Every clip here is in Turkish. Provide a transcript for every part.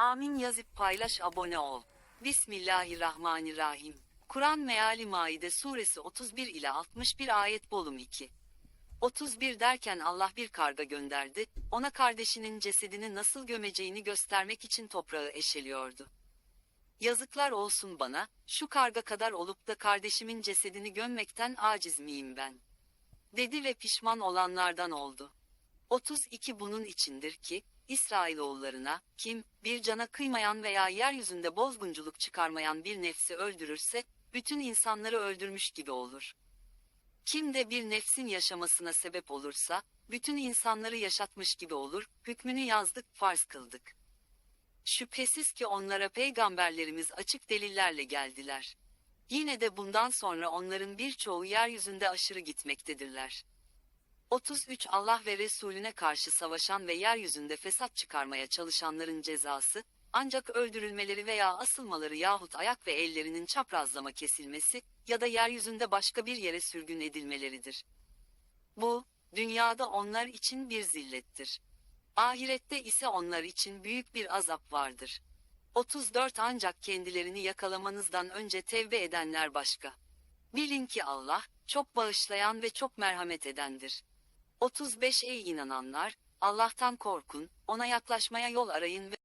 Amin yazıp paylaş abone ol. Bismillahirrahmanirrahim. Kur'an Meali Maide suresi 31 ile 61 ayet bolum 2. 31 derken Allah bir karga gönderdi, ona kardeşinin cesedini nasıl gömeceğini göstermek için toprağı eşeliyordu. Yazıklar olsun bana, şu karga kadar olup da kardeşimin cesedini gömmekten aciz miyim ben? Dedi ve pişman olanlardan oldu. 32 bunun içindir ki, İsrailoğullarına, kim, bir cana kıymayan veya yeryüzünde bozgunculuk çıkarmayan bir nefsi öldürürse, bütün insanları öldürmüş gibi olur. Kim de bir nefsin yaşamasına sebep olursa, bütün insanları yaşatmış gibi olur, hükmünü yazdık, farz kıldık. Şüphesiz ki onlara peygamberlerimiz açık delillerle geldiler. Yine de bundan sonra onların birçoğu yeryüzünde aşırı gitmektedirler. 33 Allah ve Resulüne karşı savaşan ve yeryüzünde fesat çıkarmaya çalışanların cezası, ancak öldürülmeleri veya asılmaları yahut ayak ve ellerinin çaprazlama kesilmesi ya da yeryüzünde başka bir yere sürgün edilmeleridir. Bu, dünyada onlar için bir zillettir. Ahirette ise onlar için büyük bir azap vardır. 34 Ancak kendilerini yakalamanızdan önce tevbe edenler başka. Bilin ki Allah, çok bağışlayan ve çok merhamet edendir. 35 Ey inananlar, Allah'tan korkun, ona yaklaşmaya yol arayın ve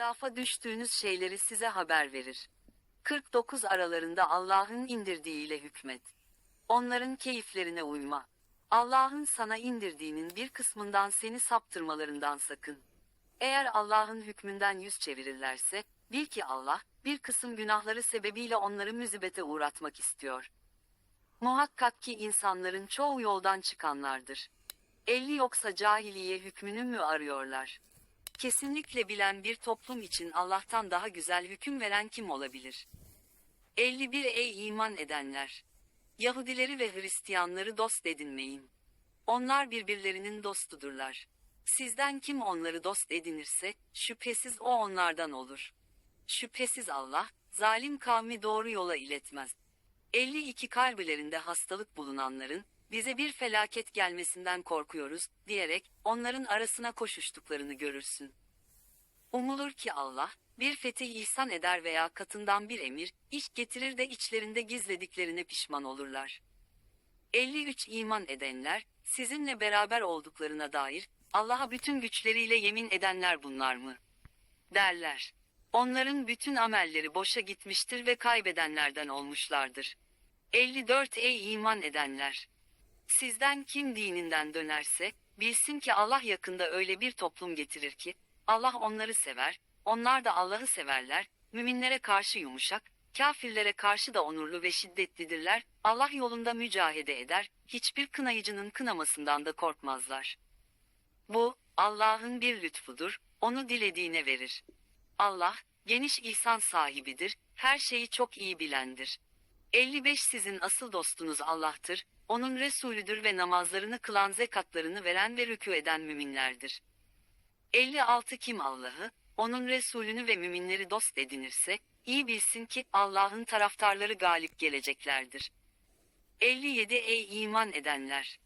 ihtilafa düştüğünüz şeyleri size haber verir. 49 aralarında Allah'ın indirdiğiyle hükmet. Onların keyiflerine uyma. Allah'ın sana indirdiğinin bir kısmından seni saptırmalarından sakın. Eğer Allah'ın hükmünden yüz çevirirlerse, bil ki Allah, bir kısım günahları sebebiyle onları müzibete uğratmak istiyor. Muhakkak ki insanların çoğu yoldan çıkanlardır. Elli yoksa cahiliye hükmünü mü arıyorlar? Kesinlikle bilen bir toplum için Allah'tan daha güzel hüküm veren kim olabilir? 51 Ey iman edenler! Yahudileri ve Hristiyanları dost edinmeyin. Onlar birbirlerinin dostudurlar. Sizden kim onları dost edinirse, şüphesiz o onlardan olur. Şüphesiz Allah, zalim kavmi doğru yola iletmez. 52 kalbilerinde hastalık bulunanların, bize bir felaket gelmesinden korkuyoruz, diyerek, onların arasına koşuştuklarını görürsün. Umulur ki Allah, bir fetih ihsan eder veya katından bir emir, iş getirir de içlerinde gizlediklerine pişman olurlar. 53 iman edenler, sizinle beraber olduklarına dair, Allah'a bütün güçleriyle yemin edenler bunlar mı? Derler. Onların bütün amelleri boşa gitmiştir ve kaybedenlerden olmuşlardır. 54 Ey iman edenler! Sizden kim dininden dönerse, bilsin ki Allah yakında öyle bir toplum getirir ki, Allah onları sever, onlar da Allah'ı severler, müminlere karşı yumuşak, kafirlere karşı da onurlu ve şiddetlidirler, Allah yolunda mücahede eder, hiçbir kınayıcının kınamasından da korkmazlar. Bu, Allah'ın bir lütfudur, onu dilediğine verir. Allah, geniş ihsan sahibidir, her şeyi çok iyi bilendir. 55 Sizin asıl dostunuz Allah'tır, onun Resulüdür ve namazlarını kılan zekatlarını veren ve rükû eden müminlerdir. 56 Kim Allah'ı, onun Resulünü ve müminleri dost edinirse, iyi bilsin ki Allah'ın taraftarları galip geleceklerdir. 57 Ey iman edenler!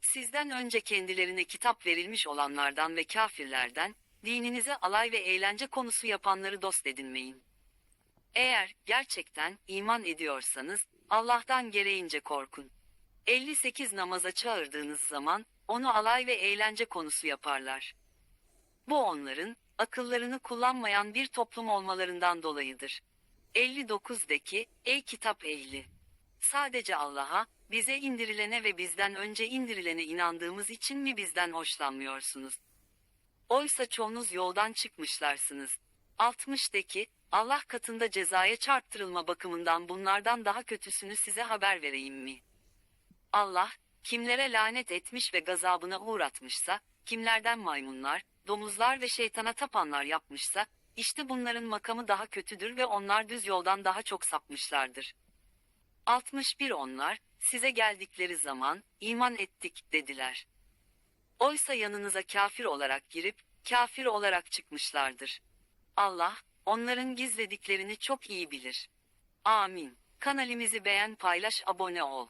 Sizden önce kendilerine kitap verilmiş olanlardan ve kafirlerden, dininize alay ve eğlence konusu yapanları dost edinmeyin. Eğer gerçekten iman ediyorsanız Allah'tan gereğince korkun. 58 namaza çağırdığınız zaman onu alay ve eğlence konusu yaparlar. Bu onların akıllarını kullanmayan bir toplum olmalarından dolayıdır. 59'daki Ey kitap ehli sadece Allah'a bize indirilene ve bizden önce indirilene inandığımız için mi bizden hoşlanmıyorsunuz? Oysa çoğunuz yoldan çıkmışlarsınız. 60'daki Allah katında cezaya çarptırılma bakımından bunlardan daha kötüsünü size haber vereyim mi? Allah, kimlere lanet etmiş ve gazabına uğratmışsa, kimlerden maymunlar, domuzlar ve şeytana tapanlar yapmışsa, işte bunların makamı daha kötüdür ve onlar düz yoldan daha çok sapmışlardır. 61 Onlar, size geldikleri zaman, iman ettik, dediler. Oysa yanınıza kafir olarak girip, kafir olarak çıkmışlardır. Allah, onların gizlediklerini çok iyi bilir. Amin. Kanalimizi beğen paylaş abone ol.